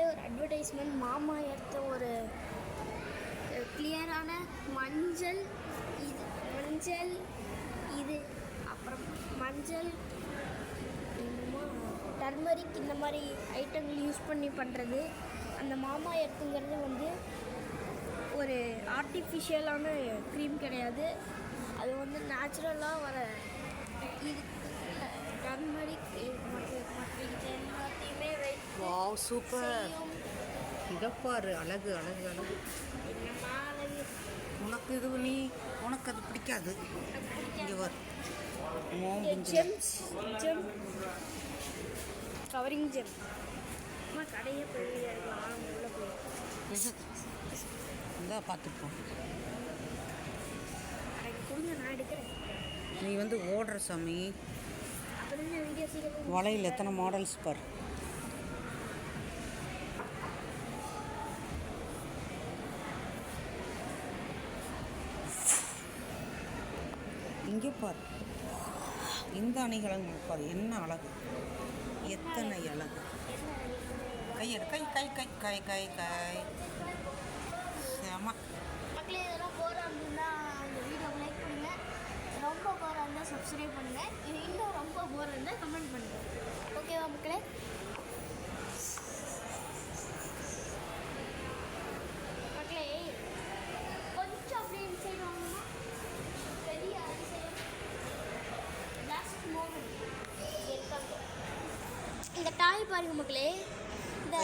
மக்களே ஒரு அட்வர்டைஸ்மெண்ட் மாமா எடுத்த ஒரு கிளியரான மஞ்சள் இது மஞ்சள் இது அப்புறம் மஞ்சள் டர்மரிக் இந்த மாதிரி ஐட்டங்கள் யூஸ் பண்ணி பண்ணுறது அந்த மாமா எர்த்துங்கிறது வந்து ஒரு ஆர்டிஃபிஷியலான க்ரீம் கிடையாது. அது வந்து நேச்சுரலாக வர இது டர்மரிக் மற்ற மற்ற இது எல்லாத்தையும் வாவ் சூப்பர் இதப்பாரு அழகு அழகு அழகு. உனக்கு இது நீ உனக்கு அது பிடிக்காது. இங்கே வர கவரிங் ஜெம் அம்மா கடையே போய் இந்த பார்த்துப்போம் எனக்கு கொடுங்க நான் எடுக்கிறேன். நீ வந்து ஓடுற சாமி. வலையில் எத்தனை மாடல்ஸ் பார். இங்கே பார். இந்த அணிகலன் பார் என்ன அழகு? எத்தனை அழகு? கை கை கை கை கை கை கை. செம. மக்களே ரொம்ப போகிறா இருந்தால் சப்ஸ்கிரைப் பண்ணுங்கள் இன்னும் ரொம்ப போகிறா இருந்தால் கமெண்ட் பண்ணுங்கள் ஓகேவா மக்களே? டாய் பாருங்க மக்களே. இந்த.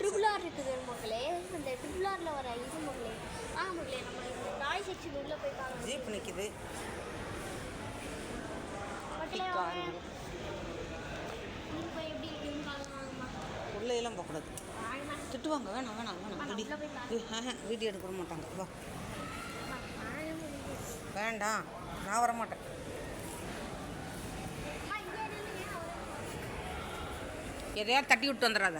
ட்ரிபிள் ஆர் இருக்குது மக்களே. அந்த ட்ரிபிள் ஆரில் வர இது மக்களே. வாங்க மக்களே நம்ம இந்த டாய் செக்ஷன் உள்ளே போய் பார்க்கலாம் ஜீப் நிற்கிது மக்களே வாங்க. எப்படி இருக்குன்னு பார்க்கலாம் உள்ளே எல்லாம் போகக்கூடாது. திட்டுவாங்க. வேணாம் வேணாம் வேணாம். வீடியோ எடுக்க மாட்டாங்க. வா. வேண்டாம். நான் வர மாட்டேன் அம்மா, இங்கே நில்லுங்க, அவரே. எதையாவது தட்டி விட்டு வந்துடாத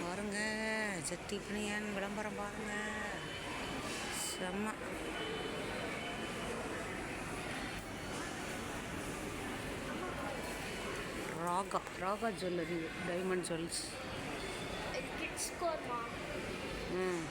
பாருங்க சக்தி பிணியன் விளம்பரம் பாருங்க. செம்ம. Raga Raga jewellery diamond jewels ம்.